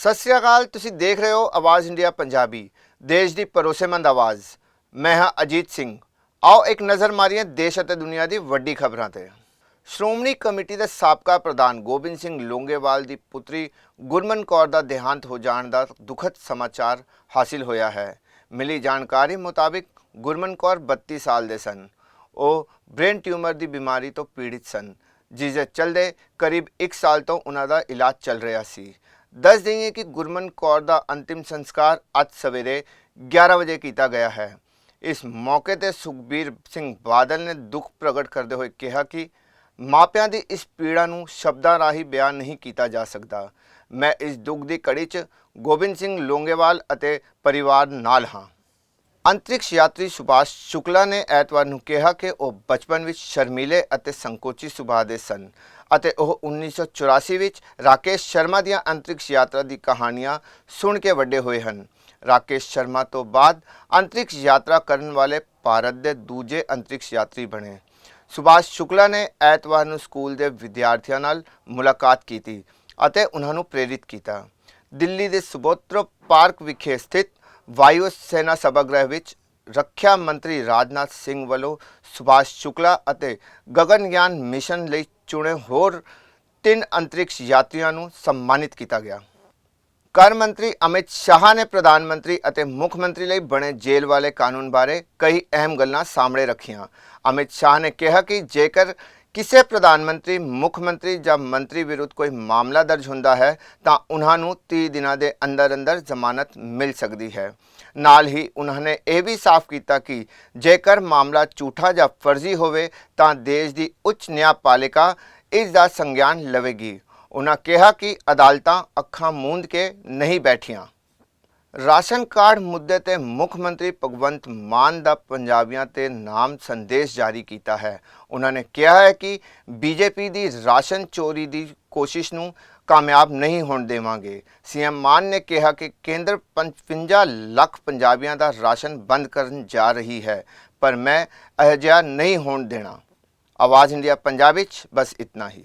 ਸਤਿ ਸ੍ਰੀ ਅਕਾਲ, ਤੁਸੀਂ ਦੇਖ ਰਹੇ ਹੋ ਆਵਾਜ਼ ਇੰਡੀਆ ਪੰਜਾਬੀ, ਦੇਸ਼ ਦੀ ਭਰੋਸੇਮੰਦ ਆਵਾਜ਼। ਮੈਂ ਹਾਂ ਅਜੀਤ ਸਿੰਘ। ਆਓ ਇੱਕ ਨਜ਼ਰ ਮਾਰੀਏ ਦੇਸ਼ ਅਤੇ ਦੁਨੀਆ ਦੀ ਵੱਡੀ ਖਬਰਾਂ ਤੇ। ਸ਼੍ਰੋਮਣੀ ਕਮੇਟੀ ਦੇ ਸਾਬਕਾ ਪ੍ਰਧਾਨ ਗੋਬਿੰਦ ਸਿੰਘ ਲੋਂਗੇਵਾਲ ਦੀ ਪੁੱਤਰੀ ਗੁਰਮਨ ਕੌਰ ਦਾ ਦੇਹਾਂਤ ਹੋ ਜਾਣ ਦਾ ਦੁਖਦ ਸਮਾਚਾਰ ਹਾਸਿਲ ਹੋਇਆ ਹੈ। ਮਿਲੀ ਜਾਣਕਾਰੀ ਮੁਤਾਬਿਕ ਗੁਰਮਨ ਕੌਰ 32 ਸਾਲ ਦੇ ਸਨ। ਉਹ ਬ੍ਰੇਨ ਟਿਊਮਰ ਦੀ ਬਿਮਾਰੀ ਤੋਂ ਪੀੜਿਤ ਸਨ, ਜਿਸ ਦੇ ਚਲਦੇ ਕਰੀਬ 1 ਸਾਲ ਤੋਂ ਉਹਨਾਂ ਦਾ ਇਲਾਜ ਚੱਲ ਰਿਹਾ ਸੀ। ਦੱਸ ਦਈਏ ਕਿ ਗੁਰਮਨ ਕੌਰ ਦਾ ਅੰਤਿਮ ਸੰਸਕਾਰ ਅੱਜ ਸਵੇਰੇ 11 ਵਜੇ ਕੀਤਾ ਗਿਆ ਹੈ। ਇਸ ਮੌਕੇ ਤੇ ਸੁਖਬੀਰ ਸਿੰਘ ਬਾਦਲ ਨੇ ਦੁੱਖ ਪ੍ਰਗਟ ਕਰਦੇ ਹੋਏ ਕਿਹਾ ਕਿ ਮਾਪਿਆਂ ਦੀ ਇਸ ਪੀੜਾ ਨੂੰ ਸ਼ਬਦਾਂ ਰਾਹੀਂ ਬਿਆਨ ਨਹੀਂ ਕੀਤਾ ਜਾ ਸਕਦਾ। ਮੈਂ ਇਸ ਦੁੱਖ ਦੀ ਕੜੀ 'ਚ ਗੋਬਿੰਦ ਸਿੰਘ ਲੋਂਗੇਵਾਲ ਅਤੇ ਪਰਿਵਾਰ ਨਾਲ ਹਾਂ। ਅੰਤਰਿਕਸ਼ ਯਾਤਰੀ ਸੁਭਾਸ਼ ਸ਼ੁਕਲਾ ਨੇ ਐਤਵਾਰ ਨੂੰ ਕਿਹਾ ਕਿ ਉਹ ਬਚਪਨ ਵਿੱਚ ਸ਼ਰਮੀਲੇ ਅਤੇ ਸੰਕੋਚੀ ਸੁਭਾਅ ਦੇ ਸਨ ਅਤੇ ਉਹ 1984 ਵਿੱਚ ਰਾਕੇਸ਼ ਸ਼ਰਮਾ ਦੀਆਂ ਅੰਤਰਿਕਸ਼ ਯਾਤਰਾ ਦੀ ਕਹਾਣੀਆਂ ਸੁਣ ਕੇ ਵੱਡੇ ਹੋਏ ਹਨ। ਰਾਕੇਸ਼ ਸ਼ਰਮਾ ਤੋਂ ਬਾਅਦ ਅੰਤਰਿਕਸ਼ ਯਾਤਰਾ ਕਰਨ ਵਾਲੇ ਭਾਰਤ ਦੇ ਦੂਜੇ ਅੰਤਰਿਕਸ਼ ਯਾਤਰੀ ਬਣੇ। ਸੁਭਾਸ਼ ਸ਼ੁਕਲਾ ਨੇ ਐਤਵਾਰ ਨੂੰ ਸਕੂਲ ਦੇ ਵਿਦਿਆਰਥੀਆਂ ਨਾਲ ਮੁਲਾਕਾਤ ਕੀਤੀ ਅਤੇ ਉਹਨਾਂ ਨੂੰ ਪ੍ਰੇਰਿਤ ਕੀਤਾ। ਦਿੱਲੀ ਦੇ ਸੁਬੋਤਰ ਪਾਰਕ ਵਿਖੇ ਸਥਿਤ ਵਾਯੂ ਸੈਨਾ ਸਭਾਗ੍ਰਹਿ ਵਿੱਚ ਰੱਖਿਆ ਮੰਤਰੀ ਰਾਜਨਾਥ ਸਿੰਘ ਵੱਲੋਂ ਸੁਭਾਸ਼ ਸ਼ੁਕਲਾ ਅਤੇ ਗਗਨਯਾਨ ਮਿਸ਼ਨ ਲਈ ਚੁਣੇ ਹੋਰ ਤਿੰਨ ਅੰਤਰਿਕਸ਼ ਯਾਤਰੀਆਂ ਨੂੰ ਸਨਮਾਨਿਤ ਕੀਤਾ ਗਿਆ। ਕਰ ਮੰਤਰੀ ਅਮਿਤ ਸ਼ਾਹ ਨੇ ਪ੍ਰਧਾਨ ਮੰਤਰੀ ਅਤੇ ਮੁੱਖ ਮੰਤਰੀ ਲਈ ਬਣੇ ਜੇਲ੍ਹ ਵਾਲੇ ਕਾਨੂੰਨ ਬਾਰੇ ਕਈ ਅਹਿਮ ਗੱਲਾਂ ਸਾਹਮਣੇ ਰੱਖੀਆਂ। ਅਮਿਤ ਸ਼ਾਹ ਨੇ ਕਿਹਾ ਕਿ ਜੇਕਰ ਕਿਸੇ ਪ੍ਰਧਾਨ ਮੰਤਰੀ, ਮੁੱਖ ਮੰਤਰੀ ਜਾਂ ਮੰਤਰੀ ਵਿਰੁੱਧ ਕੋਈ ਮਾਮਲਾ ਦਰਜ ਹੁੰਦਾ ਹੈ, ਤਾਂ ਉਹਨਾਂ ਨੂੰ 30 ਦਿਨਾਂ ਦੇ ਅੰਦਰ ਅੰਦਰ ਜ਼ਮਾਨਤ ਮਿਲ ਸਕਦੀ ਹੈ। ਨਾਲ ਹੀ ਉਹਨਾਂ ਨੇ ਇਹ ਵੀ ਸਾਫ਼ ਕੀਤਾ ਕਿ ਜੇਕਰ ਮਾਮਲਾ ਝੂਠਾ ਜਾਂ ਫਰਜ਼ੀ ਹੋਵੇ, ਤਾਂ ਦੇਸ਼ ਦੀ ਉੱਚ ਨਿਆਂਪਾਲਿਕਾ ਇਸ ਦਾ ਸੰਗਿਆਨ ਲਵੇਗੀ। ਉਹਨਾਂ ਕਿਹਾ ਕਿ ਅਦਾਲਤਾਂ ਅੱਖਾਂ ਮੂੰਦ ਕੇ ਨਹੀਂ ਬੈਠੀਆਂ। ਰਾਸ਼ਨ ਕਾਰਡ ਮੁੱਦੇ ਤੇ ਮੁੱਖ ਮੰਤਰੀ ਭਗਵੰਤ ਮਾਨ ਦਾ ਪੰਜਾਬੀਆਂ ਤੇ ਨਾਮ ਸੰਦੇਸ਼ ਜਾਰੀ ਕੀਤਾ ਹੈ। ਉਹਨਾਂ ਨੇ ਕਿਹਾ ਹੈ ਕਿ ਬੀਜੇਪੀ ਦੀ ਰਾਸ਼ਨ ਚੋਰੀ ਦੀ ਕੋਸ਼ਿਸ਼ ਨੂੰ ਕਾਮਯਾਬ ਨਹੀਂ ਹੋਣ ਦੇਵਾਂਗੇ। ਸੀਐਮ ਮਾਨ ਨੇ ਕਿਹਾ ਕਿ ਕੇਂਦਰ 55 ਲੱਖ ਪੰਜਾਬੀਆਂ ਦਾ ਰਾਸ਼ਨ ਬੰਦ ਕਰਨ ਜਾ ਰਹੀ ਹੈ, ਪਰ ਮੈਂ ਅਜਿਹਾ ਨਹੀਂ ਹੋਣ ਦੇਣਾ। ਆਵਾਜ਼ ਇੰਡੀਆ ਪੰਜਾਬ ਵਿੱਚ, ਬਸ ਇਤਨਾ ਹੀ।